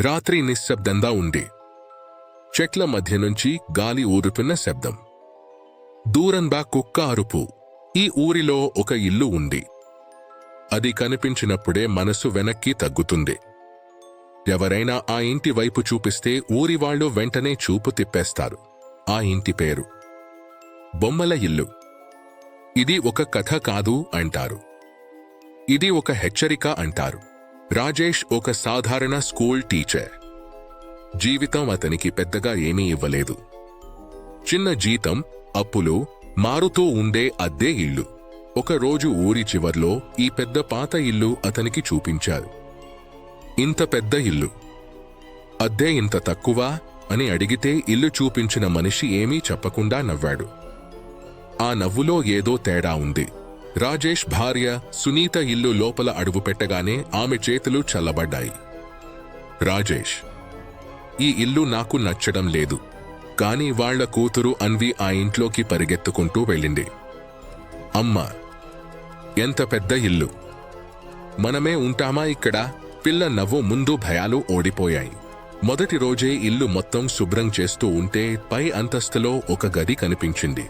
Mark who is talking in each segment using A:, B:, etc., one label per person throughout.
A: రాత్రి నిశ్శబ్దంగా ఉంది చెట్ల మధ్య నుంచి గాలి ఊరుతున్న శబ్దం. దూరంగా కుక్క అరుపు. ఈ ఊరిలో ఒక ఇల్లు ఉంది. అది కనిపించినప్పుడే మనసు వెనక్కి తగ్గుతుంది. ఎవరైనా ఆ ఇంటి వైపు చూపిస్తే ఊరివాళ్ళు వెంటనే చూపు తిప్పేస్తారు. ఆ ఇంటి పేరు బొమ్మల ఇల్లు. ఇది ఒక కథ కాదు అంటారు. ఇది ఒక హెచ్చరిక అంటారు. రాజేష్ ఒక సాధారణ స్కూల్ టీచర్. జీవితం అతనికి పెద్దగా ఏమీ ఇవ్వలేదు. చిన్న జీతం అప్పులు మారుతూ ఉండే అద్దె ఇల్లు. ఒక రోజు ఊరి చివర్లో ఈ పెద్ద పాత ఇల్లు అతనికి చూపించారు. ఇంత పెద్ద ఇల్లు. అద్దె ఇంత తక్కువ అని అడిగితే ఇల్లు చూపించిన మనిషి ఏమీ చెప్పకుండా నవ్వాడు. ఆ నవ్వులో ఏదో తేడా ఉంది. రాజేష్ భార్య సునీత ఇల్లు లోపల అడుగుపెట్టగానే ఆమె చేతులు చల్లబడ్డాయి. రాజేష్ ఈ ఇల్లు నాకు నచ్చడం లేదు. కాని వాళ్ళ కూతురు అన్వి ఆ ఇంట్లోకి పరిగెత్తుకుంటూ వెళ్ళింది. అమ్మ ఎంత పెద్ద ఇల్లు. మనమే ఉంటామా ఇక్కడ? పిల్ల నవ్వు ముందు భయాలు ఓడిపోయాయి. మొదటి రోజే ఇల్లు మొత్తం శుభ్రం చేస్తూ ఉంటే పై అంతస్తులో ఒక గది కనిపించింది.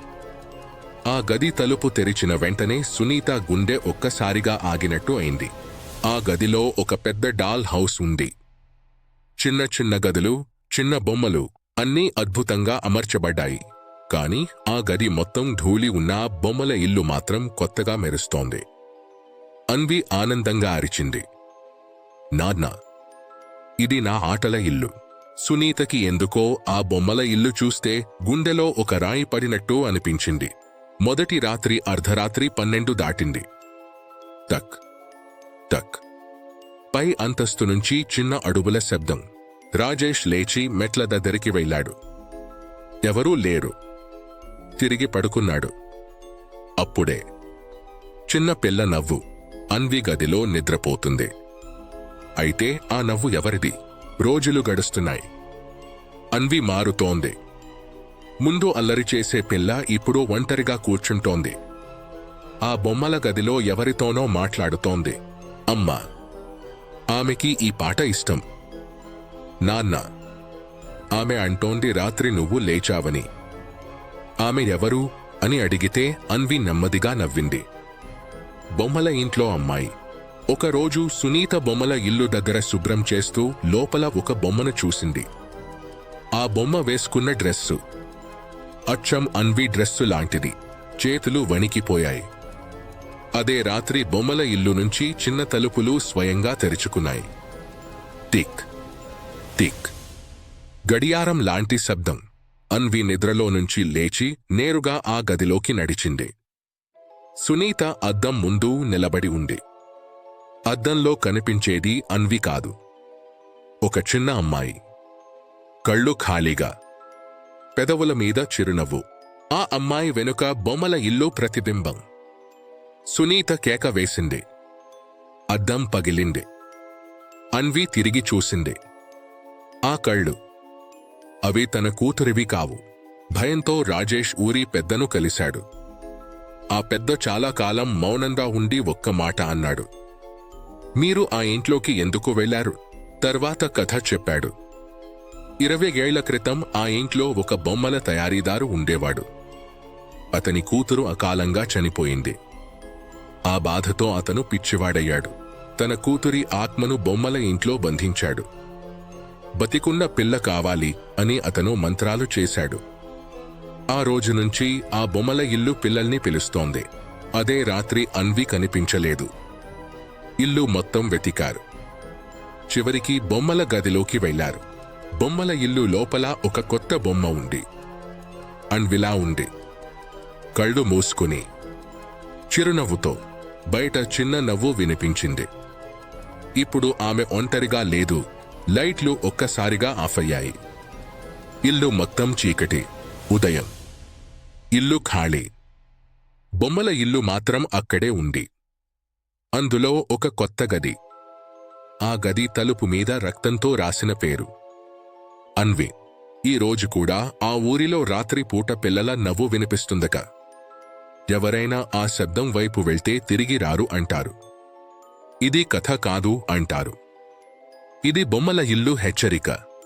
A: ఆ గది తలుపు తెరిచిన వెంటనే సునీత గుండె ఒక్కసారిగా ఆగినట్టు అయింది. ఆ గదిలో ఒక పెద్ద డాల్ హౌస్ ఉంది. చిన్న చిన్న గదులు చిన్న బొమ్మలు అన్నీ అద్భుతంగా అమర్చబడ్డాయి. కాని ఆ గది మొత్తం ధూళి ఉన్న బొమ్మల ఇల్లు మాత్రం కొత్తగా మెరుస్తోంది. అన్వి ఆనందంగా అరిచింది. నాన్న ఇది నా ఆటల ఇల్లు. సునీతకి ఎందుకో ఆ బొమ్మల ఇల్లు చూస్తే గుండెలో ఒక రాయి పడినట్టు అనిపించింది. మొదటి రాత్రి అర్ధరాత్రి పన్నెండు దాటింది. టక్ టక్ పై అంతస్తు నుంచి చిన్న అడుగుల శబ్దం. రాజేష్ లేచి మెట్ల దగ్గరికి వెళ్ళాడు. ఎవరూ లేరు. తిరిగి పడుకున్నాడు. అప్పుడే చిన్న పిల్ల నవ్వు అన్వి గదిలో నిద్రపోతుంది. అయితే ఆ నవ్వు ఎవరిది? రోజులు గడుస్తున్నాయి. అన్వి మారుతోంది. ముందు అల్లరి చేసే పిల్ల ఇప్పుడు ఒంటరిగా కూర్చుంటోంది. ఆ బొమ్మల గదిలో ఎవరితోనో మాట్లాడుతోంది. అమ్మా ఆమెకి ఈ పాట ఇష్టం. నాన్న ఆమె అంటోంది రాత్రి నువ్వు లేచావని. ఆమె ఎవరు అని అడిగితే అన్వి నెమ్మదిగా నవ్వింది. బొమ్మల ఇంట్లో అమ్మాయి. ఒకరోజు సునీత బొమ్మల ఇల్లు దగ్గర శుభ్రం చేస్తూ లోపల ఒక బొమ్మను చూసింది. ఆ బొమ్మ వేసుకున్న డ్రెస్సు. అచ్చం అన్వి డ్రెస్సు లాంటిది. చేతులు వణికిపోయాయి. అదే రాత్రి బొమ్మల ఇల్లు నుంచి చిన్న తలుపులు స్వయంగా తెరుచుకున్నాయి. Tick tick. గడియారం లాంటి శబ్దం. అన్వి నిద్రలో నుంచి లేచి నేరుగా ఆ గదిలోకి నడిచింది. సునీత అద్దం ముందు నిలబడి ఉంది. అద్దంలో కనిపించేది అన్వి కాదు. ఒక చిన్న అమ్మాయి. కళ్ళు ఖాళీగా. పెదవుల మీద చిరునవ్వు. ఆ అమ్మాయి వెనుక బొమ్మల ఇల్లు ప్రతిబింబం. సునీత కేక వేసింది. అద్దం పగిలింది. అన్వి తిరిగి చూసింది. ఆ కళ్ళు. అవి తన కూతురివి కావు. భయంతో రాజేష్ ఊరి పెద్దను కలిశాడు. ఆ పెద్ద చాలా కాలం మౌనంగా ఉండి ఒక్క మాట అన్నాడు. మీరు ఆ ఇంట్లోకి ఎందుకు వెళ్ళారు తర్వాత కథ చెప్పాడు. ఇరవై ఏళ్ళ క్రితం ఆ ఇంట్లో ఒక బొమ్మల తయారీదారు ఉండేవాడు. అతని కూతురు అకాలంగా చనిపోయింది. ఆ బాధతో అతను పిచ్చివాడయ్యాడు. తన కూతురి ఆత్మను బొమ్మల ఇంట్లో బంధించాడు. బతికున్న పిల్ల కావాలి అని అతను మంత్రాలు చేశాడు. ఆ రోజు నుంచి ఆ బొమ్మల ఇల్లు పిల్లల్ని పిలుస్తోంది. అదే రాత్రి అన్వి కనిపించలేదు. ఇల్లు మొత్తం వెతికారు. చివరికి బొమ్మల గదిలోకి వెళ్ళారు బొమ్మల ఇల్లు లోపల ఒక కొత్త బొమ్మ ఉంది. అన్విలా ఉంది. కళ్ళు మూసుకుని చిరునవ్వుతో బయట చిన్న నవ్వు వినిపించింది. ఇప్పుడు ఆమె ఒంటరిగా లేదు. లైట్లు ఒక్కసారిగా ఆఫ్ అయ్యాయి ఇల్లు మొత్తం చీకటి. ఉదయం. ఇల్లు ఖాళీ. బొమ్మల ఇల్లు మాత్రం అక్కడే ఉంది. అందులో ఒక కొత్త గది. ఆ గది తలుపు మీద రక్తంతో రాసిన పేరు. అన్వి ఈ రోజు కూడా ఆ ఊరిలో రాత్రి పూట పిల్లల నవ్వు వినిపిస్తుందక ఎవరైనా ఆ శబ్దం వైపు వెళ్తే తిరిగి రారు అంటారు. ఇది కథ కాదు అంటారు. ఇది బొమ్మల ఇల్లు హెచ్చరిక.